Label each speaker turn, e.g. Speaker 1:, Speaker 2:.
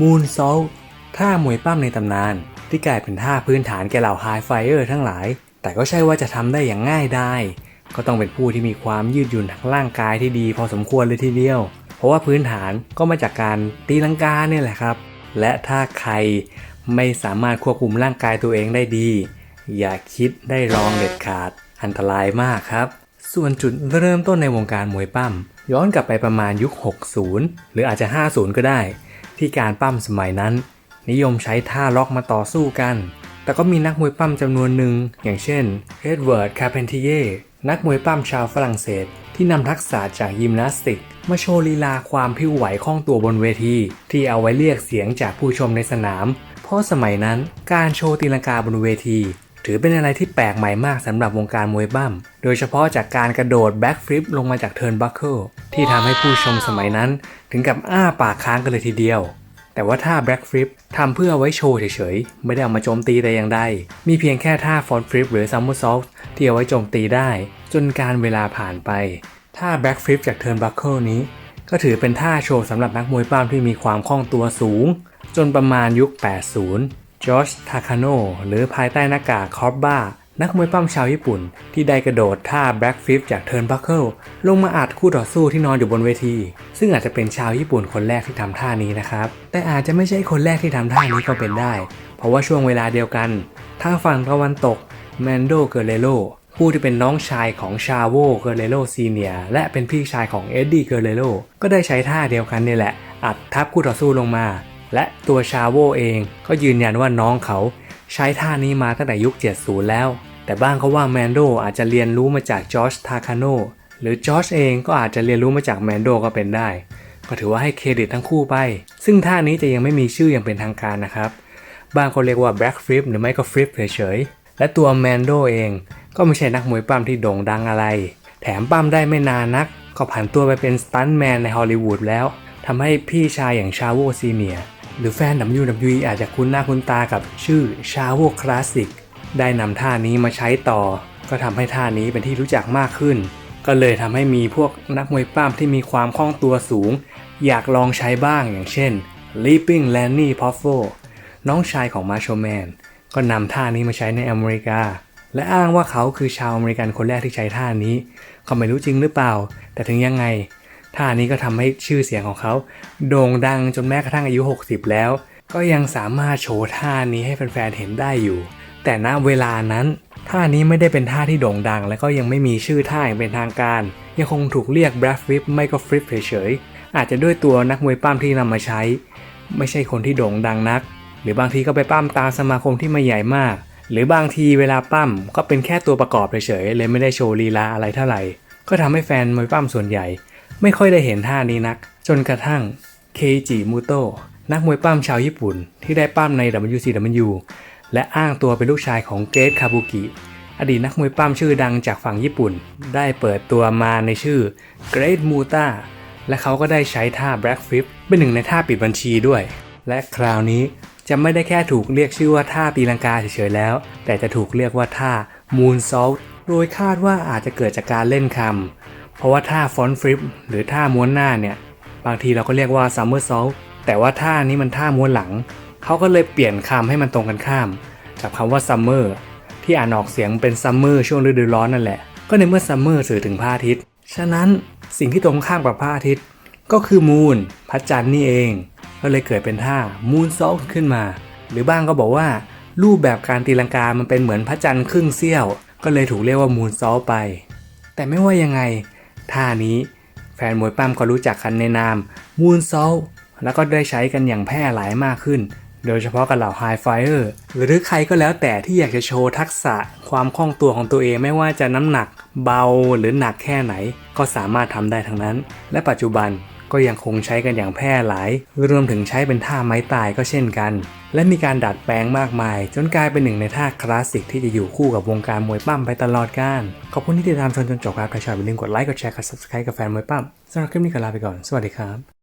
Speaker 1: มูนโซลท่ามวยปั้มในตำนาน ที่กลายเป็นท่าพื้นฐานแก่เหล่าไฮไฟเออร์ทั้งหลาย แต่ก็ใช่ว่าจะทำได้อย่างง่ายได้ ก็ต้องเป็นผู้ที่มีความยืดหยุ่นทางร่างกายที่ดีพอสมควรเลยทีเดียว เพราะว่าพื้นฐานก็มาจากการตีลังกาเนี่ยแหละครับ และถ้าใครไม่สามารถควบคุมร่างกายตัวเองได้ดี อย่าคิดได้ลองเด็ดขาด อันตรายมากครับ ส่วนจุดเริ่มต้นในวงการมวยปั้มย้อนกลับไปประมาณยุค 60 หรืออาจจะ 50 ก็ได้ ที่การปั้มสมัยนั้น นิยมใช้ท่าล็อกมาต่อสู้กัน แต่ก็มีนักมวยปั้มจำนวนหนึ่ง อย่างเช่นเอ็ดเวิร์ด คาเพนติเยนักมวยปั้มชาวฝรั่งเศส ที่นำทักษะจากยิมนาสติก มาโชว์ลีลาความพิ้วไหวคล่องตัวบนเวที ที่เอาไว้เรียกเสียงจากผู้ชมในสนาม เพราะสมัยนั้นการโชว์ตีลังกาบนเวที ถือเป็นอะไรที่แปลกใหม่มากสำหรับวงการมวยปั้มโดยเฉพาะจากการกระโดดแบ็กฟลิปลงมาจากเทิร์นบัคเกิลที่ทำให้ผู้ชมสมัยนั้น ถึงกับอ้าปากค้างกันเลยทีเดียว แต่ว่าท่าแบ็กฟลิปทำเพื่อไว้โชว์เฉยๆ ไม่ได้เอามาโจมตีแต่อย่างใด มีเพียงแค่ท่าฟอนฟลิปหรือซัมเมอร์ซอลที่เอาไว้โจมตีได้ จนการเวลาผ่านไป ท่าแบ็กฟลิปจากเทิร์นบัคเกิลนี้ ก็ถือเป็นท่าโชว์สำหรับนักมวยปั้มที่มีความคล่องตัวสูง จนประมาณยุค 80 จอร์จทาคาโนหรือภายใต้หน้ากากคอร์บ้า นักมวยปั้มชาวญี่ปุ่น ที่ได้กระโดดท่าแบ็กฟิปจากเทิร์นบัคเกิลลงมาอัดคู่ต่อสู้ที่นอนอยู่บนเวที ซึ่งอาจจะเป็นชาวญี่ปุ่นคนแรกที่ทำท่านี้นะครับ แต่อาจจะไม่ใช่คนแรกที่ทำท่านี้ก็เป็นได้ เพราะว่าช่วงเวลาเดียวกันทางฝั่งตะวันตกแมนโดเกเรโลผู้ที่เป็นน้องชายของชาโวเกเรโลซีเนียและเป็นพี่ชายของเอ็ดดี้เกเรโลก็ได้ใช้ท่าเดียวกันนี่แหละ อัดทับคู่ต่อสู้ลงมา และตัวชาโวเองก็ยืนยันว่าน้องเขาใช้ท่านี้มาตั้งแต่ยุค 70 แล้ว แต่บ้างเขาว่าแมนโดอาจจะเรียนรู้มาจากจอร์จทาคาโนหรือจอร์จเองก็อาจจะเรียนรู้มาจากแมนโดก็เป็นได้ ก็ถือว่าให้เครดิตทั้งคู่ไป ซึ่งท่านี้จะยังไม่มีชื่ออย่างเป็นทางการนะครับ บางคนเรียกว่า Black Flip หรือไม่ก็ Flip เฉยๆ และตัวแมนโดเองก็ไม่ใช่นักมวยปั้มที่โด่งดังอะไร แถมปั้มได้ไม่นานนัก ก็ผันตัวไปเป็นสตันท์แมนในฮอลลีวูดแล้วทำให้พี่ชายอย่างชาโวซีเนีย หรือแฟน WWE อาจจะคุ้นหน้าคุ้นตากับชื่อชาโวคลาสสิกได้นำท่านี้มาใช้ต่อ ก็ทำให้ท่านี้เป็นที่รู้จักมากขึ้น ก็เลยทำให้มีพวกนักมวยปั้มที่มีความคล่องตัวสูง อยากลองใช้บ้างอย่างเช่น Leaping Lanny Poffo น้องชายของมาโชแมนก็นำท่านี้มาใช้ในอเมริกา และอ้างว่าเขาคือชาวอเมริกันคนแรกที่ใช้ท่านี้เขาไม่รู้จริงหรือเปล่า แต่ถึงยังไง ท่านี้ก็ทำให้ชื่อเสียงของเขา โด่งดังจนแม้กระทั่งอายุ 60 แล้ว ก็ยังสามารถโชว์ท่านี้ให้แฟนๆเห็นได้อยู่ แต่ณเวลานั้นท่านี้ไม่ได้เป็นท่าที่โด่งดัง และก็ยังไม่มีชื่อท่าอย่างเป็นทางการ ยังคงถูกเรียก b r a f Flip ไม่ก็ Flip เฉยๆอาจจะด้วยตัวนักมวยปั้มที่นำมาใช้ ไม่ใช่คนที่โด่งดังนัก หรือบางทีก็ไปปั้มตามสมาคมที่ไม่ใหญ่มาก หรือบางทีเวลาปั้มก็เป็นแค่ตัวประกอบเฉยๆเลยไม่ได้โชว์ลีลาอะไรเท่าไหร่ ก็ทำให้แฟนมวยปั้มส่วนใหญ่ ไม่ค่อยได้เห็นท่านี้นัก จนกระทั่งเคจิมูโตะนักมวยปั้มชาวญี่ปุ่น ที่ได้ปั้มใน WCW และอ้างตัวเป็นลูกชายของเกรทคาบุกิ อดีตนักมวยปั้มชื่อดังจากฝั่งญี่ปุ่น ได้เปิดตัวมาในชื่อ Great Muta และเขาก็ได้ใช้ท่า Black Flip เป็นหนึ่งในท่าปิดบัญชีด้วย และคราวนี้จะไม่ได้แค่ถูกเรียกชื่อว่าท่าตีลังกาเฉยๆแล้ว แต่จะถูกเรียกว่าท่า Moonsault โดยคาดว่าอาจจะเกิดจากการเล่นคำ เพราะว่าท่าฟอนฟลิปหรือท่าม้วนหน้าเนี่ยบางทีเราก็เรียกว่า Somersault แต่ว่าท่านี้มันท่าม้วนหลัง เขาก็เลยเปลี่ยนคำให้มันตรงกันข้าม กับคำว่า Summer ที่อ่านออกเสียงเป็น Summer ช่วงฤดูร้อนนั่นแหละ ก็ในเมื่อ Summer สื่อถึงพระอาทิตย์ ฉะนั้นสิ่งที่ตรงข้ามกับพระอาทิตย์ ก็คือมูนพระจันทร์นี่เอง ก็เลยเกิดเป็นท่า Moon Salt ขึ้นมา หรือบ้างก็บอกว่า รูปแบบการตีลังกามันเป็นเหมือนพระจันทร์ครึ่งเสี้ยว ก็เลยถูกเรียกว่า Moon Salt ไป แต่ไม่ว่ายังไง ท่านี้แฟนมวยปั้มก็รู้จักกันในนามมูนโซลแล้วก็ได้ใช้กันอย่างแพร่หลายมากขึ้น โดยเฉพาะกับเหล่าไฮไฟเออร์หรือใครก็แล้วแต่ที่อยากจะโชว์ทักษะความคล่องตัวของตัวเองไม่ว่าจะน้ำหนักเบาหรือหนักแค่ไหน ก็สามารถทำได้ทั้งนั้น และปัจจุบัน ก็ยังคงใช้กันอย่างแพร่หลาย รวมถึงใช้เป็นท่าไม้ตายก็เช่นกัน และมีการดัดแปลงมากมาย จนกลายเป็นหนึ่งในท่าคลาสสิกที่จะอยู่คู่กับวงการมวยปั้มไปตลอดกาลขอบคุณที่ติดตามชมจนจบครับถ้าชอบอย่าลืมกดไลค์กดแชร์กด subscribe กับแฟนมวยปั้มสำหรับคลิปนี้ก็ลาไปก่อน สวัสดีครับ